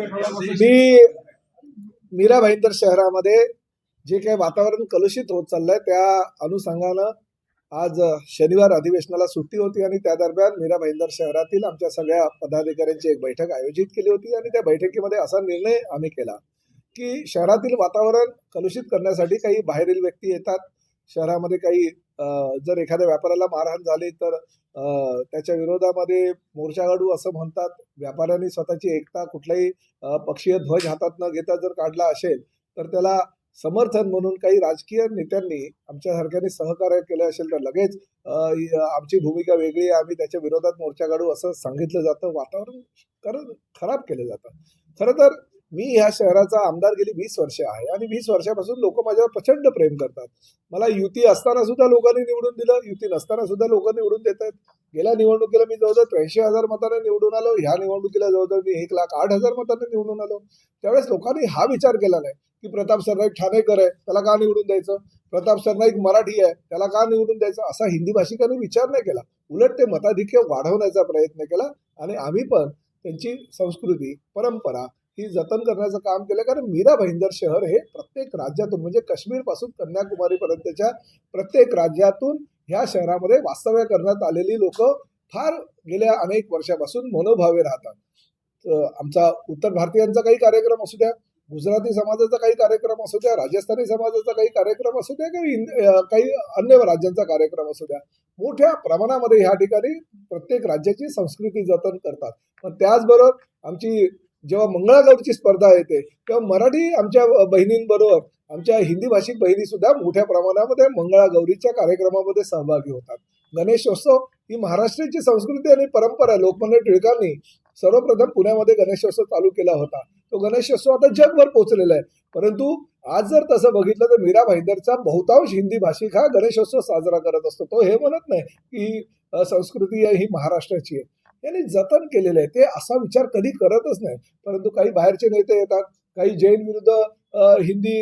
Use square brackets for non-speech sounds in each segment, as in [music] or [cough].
मी मीरा भाईंदर शहरामध्ये जे काही वातावरण कलुषित होत चाललंय त्या अनुषंगानं आज शनिवार अधिवेशनाला सुट्टी होती आणि त्या दरम्यान मीरा भाईंदर शहरातील आमच्या सगळ्या पदाधिकाऱ्यांची एक बैठक आयोजित केली होती आणि त्या बैठकीमध्ये असा निर्णय आम्ही केला की शहरातील वातावरण कलुषित करण्यासाठी काही बाहेरील व्यक्ती येतात शहरामध्ये काही जर एखाद्या व्यापाऱ्याला मारहाण झाली तर त्याच्या विरोधामध्ये मोर्चा काढू असं म्हणतात. व्यापाऱ्यांनी स्वतःची एकता कुठलाही पक्षीय ध्वज हातात न घेता जर काढला असेल तर त्याला समर्थन म्हणून काही राजकीय नेत्यांनी आमच्यासारख्याने सहकार्य केलं असेल तर लगेच आमची भूमिका वेगळी आहे. आम्ही त्याच्या विरोधात मोर्चा काढू असं सांगितलं जातं. वातावरण खरं खराब केलं जातं. खरं तर मी ह्या शहराचा आमदार गेली वीस वर्ष आहे आणि वीस वर्षापासून लोक माझ्यावर प्रचंड प्रेम करतात. मला युती असताना सुद्धा लोकांनी निवडून दिलं युती नसताना सुद्धा लोक निवडून देत आहेत. गेल्या निवडणुकीला मी जवळजवळ त्र्याऐंशी हजार मताने निवडून आलो ह्या निवडणुकीला जवळजवळ मी एक लाख आठ हजार मताने निवडून आलो. त्यावेळेस लोकांनी हा विचार केला नाही की प्रताप सरनाईक ठाणेकर आहे त्याला का निवडून द्यायचं? प्रताप सरनाईक मराठी आहे त्याला का निवडून द्यायचं? असा हिंदी भाषिकांनी विचार नाही केला. उलट ते मताधिक्य वाढवण्याचा प्रयत्न केला आणि आम्ही पण त्यांची संस्कृती परंपरा ही जतन करण्याचं काम केलं कारण मीरा भाईंदर शहर हे प्रत्येक राज्यातून म्हणजे काश्मीरपासून कन्याकुमारीपर्यंतच्या प्रत्येक राज्यातून ह्या शहरामध्ये वास्तव्य करण्यात आलेली लोक फार गेल्या अनेक वर्षापासून मनोभावे राहतात. आमचा उत्तर भारतीयांचा काही कार्यक्रम असू द्या गुजराती समाजाचा काही कार्यक्रम असू द्या राजस्थानी समाजाचा काही कार्यक्रम असू द्या किंवा हिंद- काही अन्य राज्यांचा कार्यक्रम असू द्या. मोठ्या प्रमाणामध्ये ह्या ठिकाणी प्रत्येक राज्याची संस्कृती जतन करतात. पण त्याचबरोबर आमची जेव्हा मंगळागौरची स्पर्धा येते तेव्हा मराठी आमच्या बहिणींबरोबर आमच्या हिंदी भाषिक बहिणी सुद्धा मोठ्या प्रमाणामध्ये मंगळागौरीच्या कार्यक्रमामध्ये सहभागी होतात. गणेशोत्सव ही महाराष्ट्राची संस्कृती आणि परंपरा लोकमान्य टिळकांनी सर्वप्रथम पुण्यामध्ये गणेशोत्सव चालू केला होता. तो गणेशोत्सव आता जगभर पोहोचलेला आहे. परंतु आज जर तसं बघितलं तर मीरा भाईंदरचा बहुतांश हिंदी भाषिक हा गणेशोत्सव साजरा करत असतो. तो हे म्हणत नाही की संस्कृती आहे ही महाराष्ट्राची आहे. यांनी जतन केलेलं आहे. ते असा विचार कधी करतच नाही. परंतु काही बाहेरचे नेते येतात काही जैन विरुद्ध हिंदी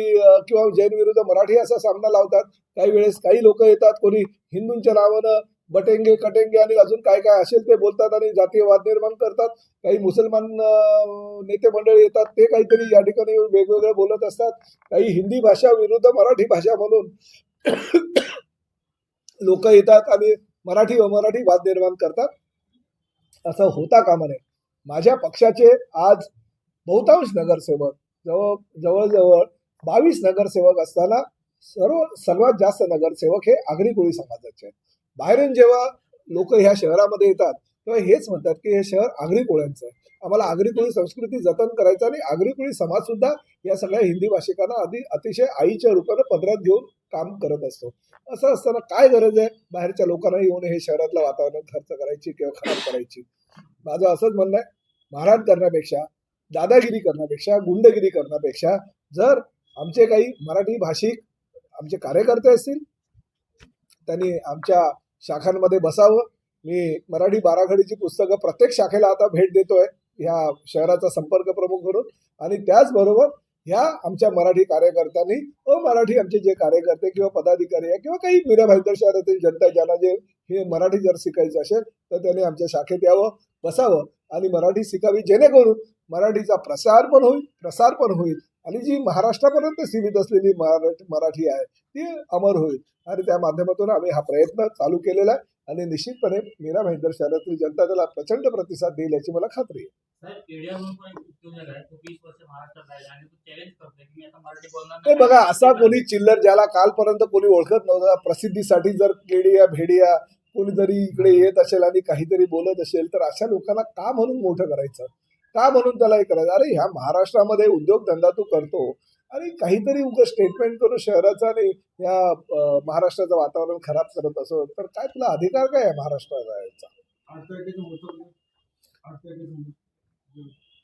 किंवा जैन विरुद्ध मराठी असा सामना लावतात. काही वेळेस काही लोक येतात कोणी हिंदूंच्या नावानं बटेंगे कटेंगे आणि अजून काय काय असेल ते बोलतात आणि जातीय वाद निर्माण करतात. काही मुसलमान नेते मंडळी येतात ते काहीतरी या ठिकाणी वेगवेगळे बोलत असतात. काही हिंदी भाषा विरुद्ध मराठी भाषा म्हणून [coughs] लोक येतात आणि मराठी व मराठी वाद निर्माण करतात. असं होता कामा नये. माझ्या पक्षाचे आज बहुतांश नगरसेवक जवळ जवळजवळ बावीस नगरसेवक असताना सर्व सर्वात जास्त नगरसेवक हे आगरी कोळी समाजाचे आहेत. बाहेरून जेव्हा लोक ह्या शहरामध्ये येतात तेव्हा हेच म्हणतात की हे शहर आगरी कोळ्यांचं आहे. आम्हाला आगरी कोळी संस्कृती जतन करायचं आणि आगरी कोळी समाज सुद्धा या सगळ्या हिंदी भाषिकांना आधी अतिशय आईच्या रूपानं पदरात घेऊन काम करत असतो. असं असताना काय गरज आहे? बाहेरच्या लोकांना येऊन हे शहरातलं वातावरण खर्च करायची किंवा खराब करायची? माझं असंच म्हणणं आहे. महाराज करण्यापेक्षा दादागिरी करण्यापेक्षा गुंडगिरी करण्यापेक्षा जर आमचे काही मराठी भाषिक आमचे कार्यकर्ते असतील त्यांनी आमच्या शाखांमध्ये बसावं मी मराठी बाराखडीची पुस्तकं प्रत्येक शाखेला आता भेट देतोय ह्या शहराचा संपर्क प्रमुख म्हणून. आणि त्याचबरोबर ह्या आमच्या मराठी कार्यकर्त्यांनी अमराठी आमचे जे कार्यकर्ते किंवा पदाधिकारी आहे किंवा काही मीरा भाईंदर शहरातील जनता ज्यांना जे हे मराठी जर शिकायचं असेल तर त्यांनी आमच्या शाखेत यावं बसावं आणि मराठी शिकावी जेणेकरून मराठीचा प्रसार पण होईल प्रसार पण होईल आणि जी महाराष्ट्रापर्यंत सीमित असलेली मराठी मराठी आहे ती अमर होईल. आणि त्या माध्यमातून आम्ही हा प्रयत्न चालू केलेला आहे. आणि निश्चितपणे मीरा भाईंदर शहरातील जनता त्याला प्रचंड प्रतिसाद देईल याची मला खात्री आहे. ते बघा असा कोणी चिल्लर ज्याला कालपर्यंत कोणी ओळखत नव्हता प्रसिद्धीसाठी जर केडिया भेडिया कोणीतरी इकडे येत असेल आणि काहीतरी बोलत असेल तर अशा लोकांना का म्हणून मोठं करायचं? का म्हणून त्याला हे करायचं? अरे ह्या महाराष्ट्रामध्ये उद्योगधंदा तू करतो आणि काहीतरी उगं स्टेटमेंट करून शहराचं आणि या महाराष्ट्राचं वातावरण खराब करत असो तर काय तुला अधिकार काय आहे होतं आठ तारखेचं होतं.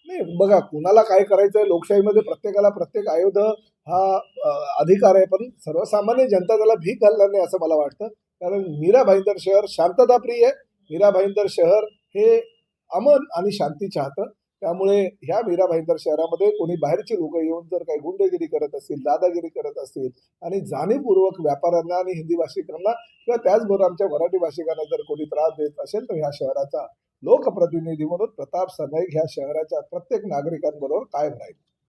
नाही बघा कुणाला काय करायचं आहे लोकशाहीमध्ये प्रत्येकाला प्रत्येक आयुध हा अधिकार आहे पण सर्वसामान्य जनता त्याला भीक घालणार नाही असं मला वाटतं. कारण मीरा भाईंदर शहर शांतताप्रिय आहे. मीरा भाईंदर शहर हे अमन आणि शांती चाहतं. त्यामुळे ह्या मीरा भाईंदर शहरामध्ये कोणी बाहेरची लोक येऊन जर काही गुंडगिरी करत असतील दादागिरी करत असतील आणि जाणीवपूर्वक व्यापाऱ्यांना आणि हिंदी भाषिकांना किंवा त्याचबरोबर आमच्या मराठी भाषिकांना जर कोणी त्रास देत असेल तर ह्या शहराचा लोकप्रतिनिधी म्हणून प्रताप सरनाईक ह्या शहराच्या प्रत्येक नागरिकांबरोबर कायम राहील.